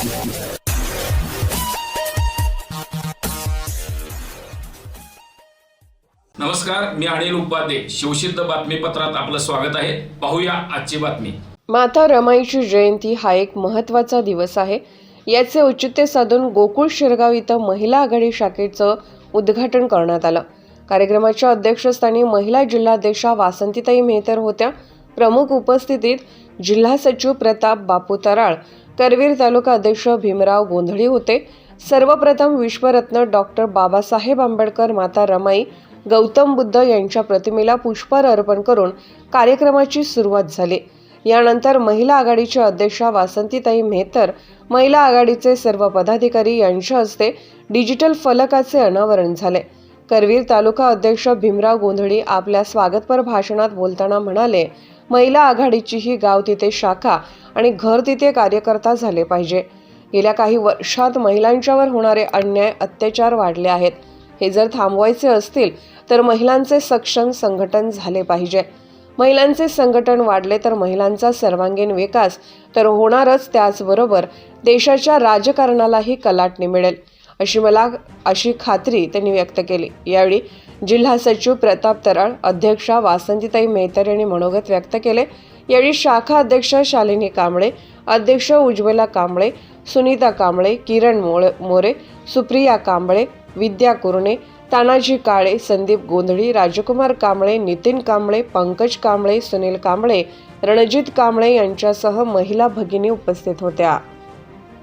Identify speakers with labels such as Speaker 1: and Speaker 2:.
Speaker 1: नमस्कार मी अनिल उपाध्ये. शिवसिद्ध बातमीपत्रात आपलं स्वागत आहे. पाहूया आजची बातमी.
Speaker 2: माता रमाईची जयंती हा एक महत्त्वाचा दिवस आहे. याचे औचित्य साधून गोकुळ शिरगाव इथं महिला आघाडी शाखेचं उद्घाटन करण्यात आलं. कार्यक्रमाच्या अध्यक्षस्थानी महिला जिल्हाध्यक्षा वासंतीताई मेहतर होत्या. प्रमुख उपस्थितीत जिल्हा सचिव प्रताप बापू तराळ करवीर तालुका अध्यक्ष भीमराव गोंधळी होते. सर्वप्रथम विश्वरत्न डॉक्टर बाबासाहेब आंबेडकर माता रमाई गौतम बुद्ध यांच्या प्रतिमेला पुष्पहार अर्पण करून कार्यक्रमाची सुरुवात झाली. यानंतर महिला आघाडीच्या अध्यक्षा वासंतीताई मेहतर महिला आघाडीचे सर्व पदाधिकारी यांच्या हस्ते डिजिटल फलकाचे अनावरण झाले. करवीर तालुका अध्यक्ष भीमराव गोंधळी आपल्या स्वागतपर भाषणात बोलताना म्हणाले महिला आघाडीची ही गाव तिथे शाखा आणि घर तिथे कार्यकर्ता झाले पाहिजे. गेल्या काही वर्षात महिलांच्यावर होणारे अन्याय अत्याचार वाढले आहेत. हे जर थांबवायचे असतील तर महिलांचे सक्षम संघटन झाले पाहिजे. महिलांचे संघटन वाढले तर महिलांचा सर्वांगीण विकास तर होणारच त्याचबरोबर देशाच्या राजकारणालाही कलाटणी मिळेल. अशी मला अशी खात्री त्यांनी व्यक्त केली. यावेळी जिल्हा सचिव प्रताप तराळ अध्यक्षा वासंतीताई मेहतर यांनी मनोगत व्यक्त केले. यावेळी शाखा अध्यक्ष शालिनी कांबळे अध्यक्ष उज्ज्वला कांबळे सुनीता कांबळे किरण मोळ मोरे सुप्रिया कांबळे विद्या कुरणे तानाजी काळे संदीप गोंधळी राजकुमार कांबळे नितीन कांबळे पंकज कांबळे सुनील कांबळे रणजित कांबळे यांच्यासह महिला भगिनी उपस्थित होत्या.